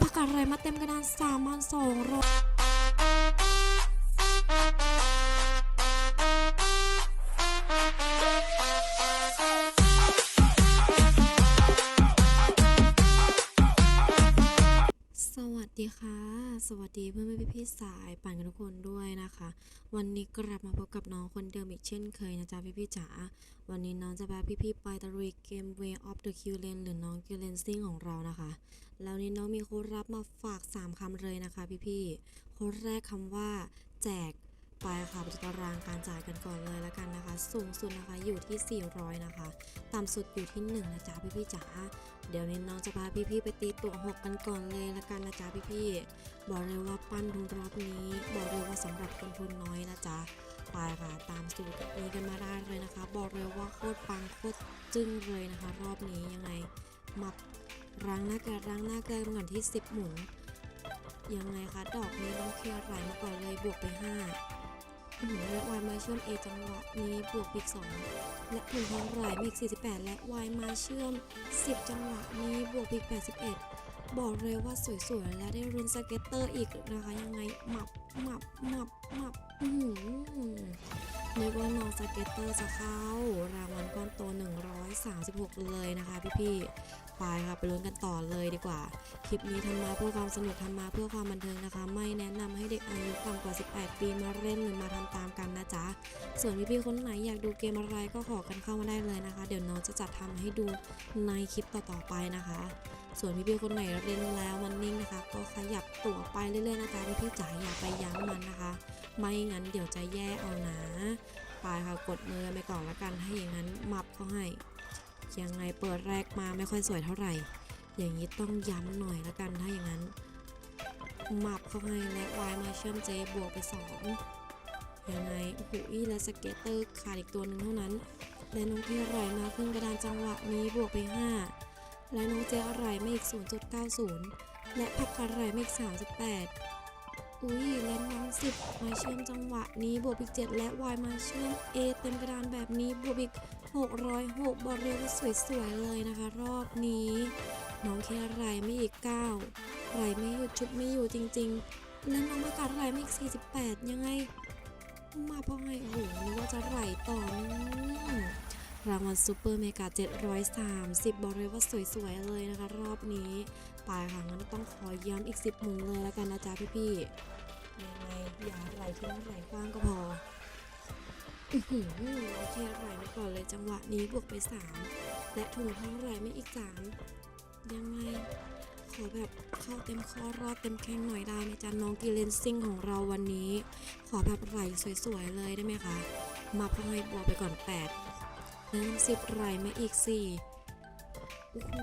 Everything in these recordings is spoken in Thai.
ผักกาดไรมาเต็มกระดานสามพันสองร้อย ค่ะ สวัสดีเพื่อนๆพี่ๆสายปั่นกันทุกคนด้วยนะคะ วันนี้กลับมาพบกับน้องคนเดิมอีกเช่นเคยนะจ๊ะพี่ๆจ๋าวันนี้น้องจะพาพี่ๆไปตะลุยเกม Way of the Q l a n หรือน้อง Q l a n s i n g ของเรานะคะ แล้วนี้น้องมีโค้ดรับมาฝาก 3คำเลยนะคะ พี่ๆโค้ดแรกคำว่า แจก ไปค่ะปดูตารางการจ่ายกันก่อนเลยแล้วกันนะคะ สูงสุดนะคะอยู่ที่ 400 นะคะ ต่ำสุดอยู่ที่ 1 นะจ๊ะพี่ๆจ๋าเดี๋ยวนี้น้องจะพาพี่ๆไปตีตัวหกกันก่อนเลยละกันนะจ๊ะพี่ๆบอกเลยว่าปั้นทุนรอบนี้ บอกเลยว่าสำหรับคนทุนน้อยนะจ๊ะไปค่ะตามสูตรนี้กันมาได้เลยนะคะ บอกเลยว่าโคตรปังโคตรจึ้งเลยนะคะ รอบนี้ยังไงมับรังหน้าเกิดรังหน้าเกิดก่อนที่ 10 หมุนยังไงคะดอกนี้น้องเคลียร์ไหลมาก่อนเลยบวกไป 5 หนและวายมาเชื่อม A จังหวะนี้บวกอีก2และถึงทองไหลมาอีก48 และวายมาเชื่อม 10 จังหวะนี้บวกอีก81 บอกเลยว่าสวยๆ และได้รุนสเก็ตเตอร์อีกนะคะยังไงหมับหมับหมับหมับอือหือนึกว่าน้องสเก็ตเตอร์จะเข้ารางวัลก้อนโต 136 เลยนะคะพี่ๆ ไปค่ะไปลุ้นกันต่อเลยดีกว่า คลิปนี้ทำมาเพื่อความสนุกทำมาเพื่อความบันเทิงนะคะ ไม่แนะนำให้เด็กอายุต่ำกว่า 18 ปีมาเล่นหรือมาทำตามกันนะจ๊ะ ส่วนพี่ๆคนไหนอยากดูเกมอะไรก็ขอกันเข้ามาได้เลยนะคะ เดี๋ยวน้องจะจัดทำให้ดูในคลิปต่อๆไปนะคะ ส่วนพี่ๆคนไหนเล่นแล้วมันนิ่งนะคะ ก็ขยับตัวไปเรื่อยๆนะจ๊ะพี่ๆจ๋าอย่าไปยั้งมันนะคะ ไม่งั้นเดี๋ยวจะแย่เอานะไปค่ะกดมือไปก่อนละกันถ้าอย่างนั้นมับเขาให้ ยังไงเปิดแรกมาไม่ค่อยสวยเท่าไหร่ อย่างนี้ต้องย้ำหน่อยละกันถ้าอย่างนั้นมับเข้าให้และวายมาเชื่อมเจบวกไปสองยังไงโอ้โหอีและสเก็ตเตอร์ขาดอีกตัวหนึ่งเท่านั้น และน้องที่ไหลมาขึ้นกระดานจังหวะนี้บวกไป 5 และน้องเจอะไรไม่อีก 0.90 และพักการไหลไม่อีก 38 อุ้ยและน้องสิบมาเชื่อมจังหวะนี้บวกอีก 7 และวายมาเชื่อม A เต็มกระดานแบบนี้บวกอีก 606 บอกเลยว่าสวยๆเลยนะคะ รอบนี้ น้องแค่ไหลไม่อีก 9ไหลไม่หยุดชุดไม่อยู่จริงๆและน้องประกาศไหลไม่อีก 48 ยังไง มาเพราะไงโอ้โหนึกว่าจะไหลต่อนื่รางวัลซูเปอร์เมกา 730 บอกเลยว่าสวยๆ เลยนะคะ รอบนี้ไปค่ะงั้นต้องขอย้ำอีก 10หมุนเลยแล้วกันนะจ๊ะพี่ๆยังไงอย่าไหลทิ้งไหลกว้างก็พอ อือหือโอเคไหลมาก่อนเลยจังหวะนี้บวกไป 3 และถุงท้องไหลไม่อีก 3 ยังไง ขอแบบเข้าเต็มข้อรอดเต็มแข้งหน่อยได้ไหมจ๊ะน้องกีเลนซิ่งของเราวันนี้ ขอแบบไหลสวยๆเลยได้ไหมคะมาพให้บวกไปก่อน8แล้วน้ำสิบไหลมาอีก 4 โอ้โห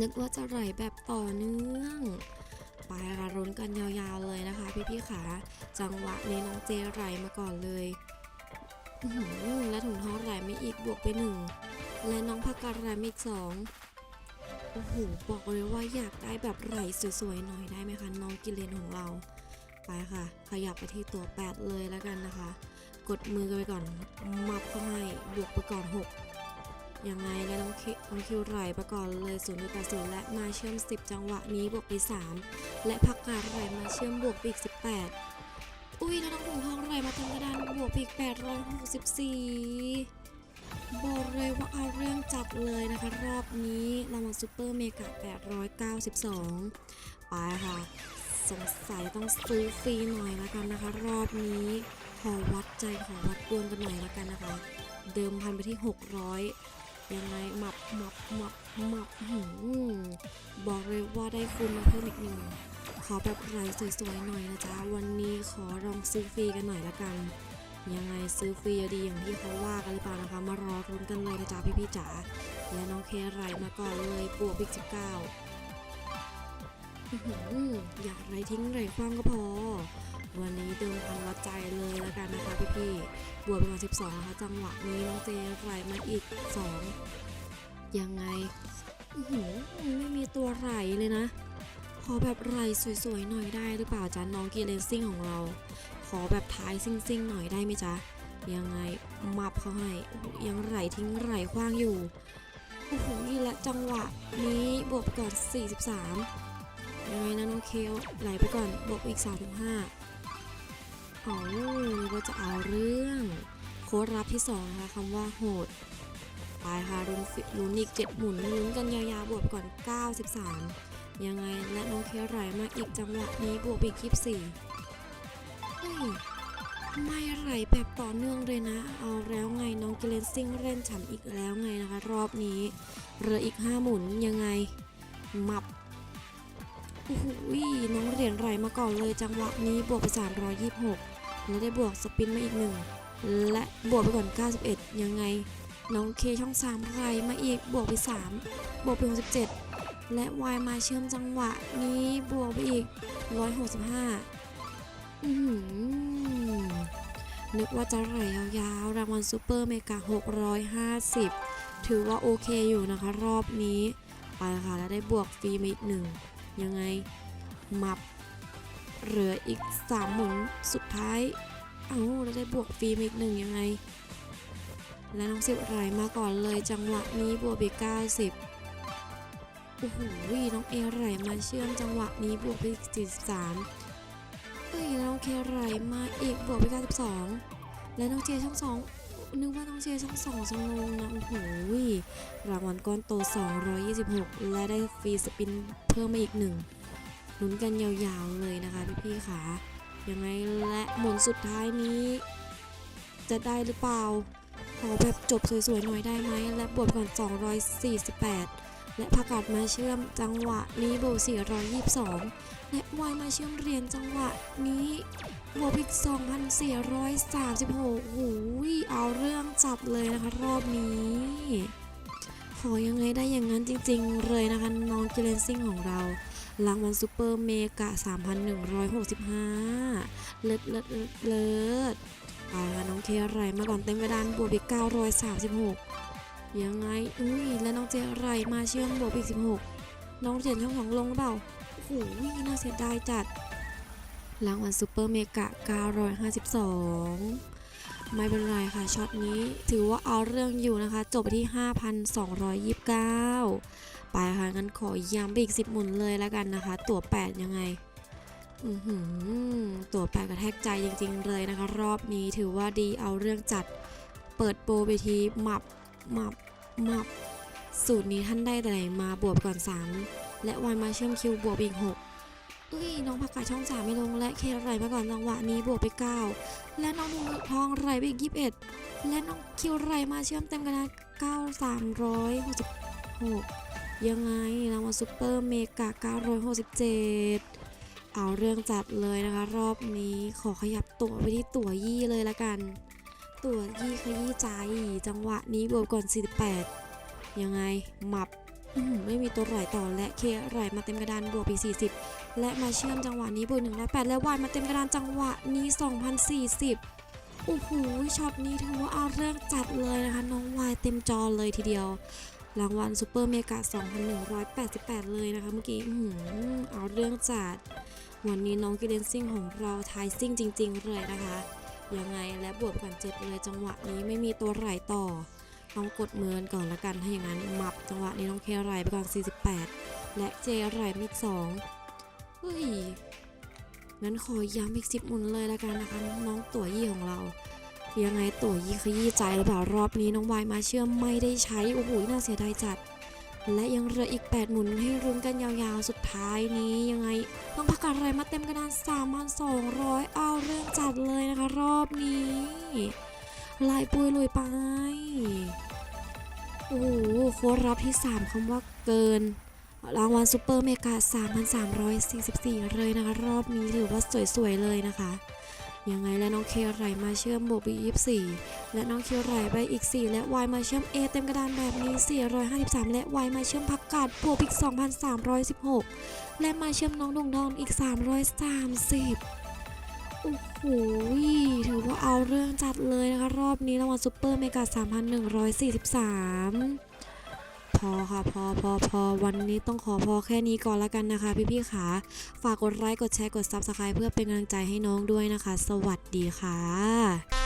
นึกว่าจะไหลแบบต่อเนื่อง ไปค่ะรุ้นกันยาวๆเลยนะคะ พี่ๆขาจังหวะนี้น้องเจไหลมาก่อนเลยและถุงท้องไหลไม่อีกบวกไปหนึ่งและน้องพักการไหลมาอีกสองโอ้โหบอกเลยว่าอยากได้แบบไหลสวยๆหน่อยได้ไหมคะน้องกิเลนของเราไปค่ะ ขยับไปที่ตัว 8 เลยแล้วกันนะคะ กดมือไปก่อนมับเข้าให้บวกไปก่อน 6 ยังไงแล้วน้องคิน้องคิวไหลไปก่อนเลย0ูนย์แปดศูนย์และมาเชื่อม 10 จังหวะนี้บวกไป 3 และพักการไหลมาเชื่อมบวกไปอีก 18 อุ้ยแล้วน้องถุงทองไหลมาเต็มกระดานบวกไปอีก864 บอกเลยว่าเอาเรื่องจัดเลยนะคะ รอบนี้รางวัลซูเปอร์เมกะ892 ไปค่ะ สงสัยต้องซื้อฟรีหน่อยละกันนะคะ รอบนี้ขอวัดใจขอวัดดวงกันหน่อยละกันนะคะ เดิมพันไปที่ 600 ยังไงหมับหมับหมับหมับหืมบอกเลยว่าได้คูณมาเพิ่มอีกหนึ่งขอแบบไหลสวยๆหน่อยนะจ๊ะ วันนี้ขอลองซื้อฟรีกันหน่อยละกัน ยังไงซื้อฟรีดีอย่างที่เขาว่ากันหรือเปล่านะคะ มารอรุ้นกันเลยนะจ๊ะพี่ๆจ๋าและน้องเคไรมาก่อนเลยบวกบิ๊กสิบเก้าอยากไรทิ้งไรคว้างก็พอ วันนี้เดิมพันวัดใจเลยแล้วกันนะคะพี่ๆบวกประมาณ12นะคะจังหวะนี้น้องเจไหลมาอีก 2 ยังไงหืไม่มีตัวไหลเลยนะ ขอแบบไหลสวยๆหน่อยได้หรือเปล่าจ๊ะน้องกีเลนซิ่งของเรา ขอแบบท้ายซิ่งๆหน่อยได้ไหมจ๊ะยังไงมับเขาให้ยังไหลทิ้งไหลคว้างอยู่โอ้โหและจังหวะนี้บวกไปก่อน 43ยังไงนะน้องเคลไหลไปก่อนบวกอีก 3.5 เอานี่ก็จะเอาเรื่อง โค้ดรับที่2นะคะคำว่าโหดไปค่ะลุ้นฟิลุ้นอีก7หมุนลุ้นกันยาวๆบวกก่อน 93 ยังไงและน้องเคไหลมาอีกจังหวะนี้บวกไปอีก24เฮ้ยไม่ไหลแบบต่อเนื่องเลยนะ เอาแล้วไงน้องกิเลนซิ่งเล่นฉ่ำอีกแล้วไงนะคะ รอบนี้เหลืออีก5หมุนยังไงมับโอ้โหน้องเหรียญไหลมาก่อนเลยจังหวะนี้บวกไป326 แล้วได้บวกสปินมาอีกหนึ่งและบวกไปก่อน 91 ยังไง น้องเคช่อง3ไหลมาอีกบวกไป 3 บวกไป 67 และวายมาเชื่อมจังหวะนี้บวกไปอีก 165 อือหือนึกว่าจะไหลยาวๆ รางวัลซูเปอร์เมกา 650 ถือว่าโอเคอยู่นะคะรอบนี้ ไปค่ะ แล้วได้บวกฟรีมาอีกหนึ่ง ยังไง มับ เหลืออีก 3 หมุนสุดท้าย เอาแล้วได้บวกฟรีมาอีกหนึ่งยังไง และน้องสิบไหลมาก่อนเลยจังหวะนี้บวกไป90โอ้โหน้องเอไหลมาเชื่อมจังหวะนี้บวกไปอีก43เอ้ยแล้วน้องเคไหลมาอีกบวกไป92และน้องเจช่องสองนึกว่าน้องเจช่องสองจะงงนะโอ้โหรางวัลก้อนโต 226 และได้ฟรีสปินเพิ่มมาอีกหนึ่ง ลุ้นกันยาวๆเลยนะคะพี่ๆค่ะยังไงและหมุนสุดท้ายนี้ จะได้หรือเปล่าขอแบบจบสวยๆหน่อยได้ไหมและบวกก่อน 248 และประกาศมาเชื่อมจังหวะนี้บวก422 และวายมาเชื่อมเรียญจังหวะนี้บวกอีก2,436โอ้โหเอาเรื่องจับเลยนะคะรอบนี้ขอยังไงได้อย่างนั้นจริงๆเลยนะคะน้องกิเลนซิ่งของเรา รางวัลซูเปอร์เมกะ 3,165เลิศเลิศเลิศเลิศไปค่ะน้องเคไรมาก่อนเต็มกระดานบวกอีก936 ยังไง อุ้ย แล้วน้องเจไรมาเชื่อมบวกอีก 16 น้องเจนช่องของลงหรือเปล่าโอ้โหน่าเสียดายจัด รางวัลซูเปอร์เมกะ 952 ไม่เป็นไรค่ะช็อตนี้ถือว่าเอาเรื่องอยู่นะคะ จบไปที่ 5,229 ไปค่ะงั้นขอย้ำไปอีก 10 หมุนเลยแล้วกันนะคะ ตัว 8 ยังไงอือหือตัว8กระแทกใจจริง ๆ เลยนะคะ รอบนี้ถือว่าดีเอาเรื่องจัดเปิดโปรไปทีหมับหมับหมับ สูตรนี้ท่านได้แต่ไหนมาบวกก่อน 3 และวันมาเชื่อมคิวบวกอีก 6 อ้ยน้องผักกาดช่องสามไม่ลงและเคไรมาก่อนจังหวะนี้บวกไป 9 และน้องทองไรไปอีก21และน้องคิวไรมาเชื่อมเต็มกันนะ9 366ยังไงรางวัลซูเปอร์เมกา967เอาเรื่องจัดเลยนะคะ รอบนี้ขอขยับตัวไปที่ตัวยี่เลยละกัน ตัวยี่ขยี้ใจ จังหวะนี้บวกก่อน 48 ยังไงหมับไม่มีตัวไหลต่อและเคไหลมาเต็มกระดานบวกไป40 และมาเชื่อมจังหวะนี้บวก108และวายมาเต็มกระดานจังหวะนี้2040โอ้โหช็อตนี้ถือว่าเอาเรื่องจัดเลยนะคะ น้องวายเต็มจอเลยทีเดียว รางวัลซูเปอร์เมกา2,188 เลยนะคะเมื่อกี้อือเอาเรื่องจัด วันนี้น้องกิเลนซิ่งของเราทายซิ่งจริง ๆ เลยนะคะ ยังไงและบวกก่อนเจ็ดเลยจังหวะนี้ไม่มีตัวไหลต่อต้องกดเมินก่อนละกันถ้าอย่างนั้นมับจังหวะนี้น้องเคไหลไปก่อน 48 และเจไหลมาอีก2 ฮ้ย งั้นขอย้ำอีก10หมุนเลยละกันนะคะ น้องตัวยี่ของเรา ยังไงตัวยี่ขยี้ใจหรือเปล่ารอบนี้น้องวายมาเชื่อมไม่ได้ใช้ โอ้โห น่าเสียดายจัด และยังเหลืออีก 8 หมุนให้รุนกันยาวๆ สุดท้ายนี้ยังไงต้องประกาศอะไรมาเต็มกระดาน3,200เอาเรื่องจัดเลยนะคะ รอบนี้ลายปุยลุยไป โอ้โหโค้ดรับที่ 3คำว่าเกิน รางวัลซูเปอร์เมกา 3,344 เลยนะคะ รอบนี้ถือว่าสวย ๆ เลยนะคะ ยังไงและน้องเคไหลมาเชื่อมบวกไป24และน้องเคไหลไปอีก 4 และวายมาเชื่อม A เต็มกระดานแบบนี้ 453 และวายมาเชื่อมพักกาดบวกอีก 2,316 และมาเชื่อมน้องดงดองอีก 330โอ้โหถือว่าเอาเรื่องจัดเลยนะคะ รอบนี้รางวัลซูเปอร์เมกา 3,143 พอค่ะพอพอพอวันนี้ต้องขอพอแค่นี้ก่อนละกันนะคะ พี่ๆค่ะฝากกดไลค์กดแชร์กด Subscribe เพื่อเป็นกำลังใจให้น้องด้วยนะคะ สวัสดีค่ะ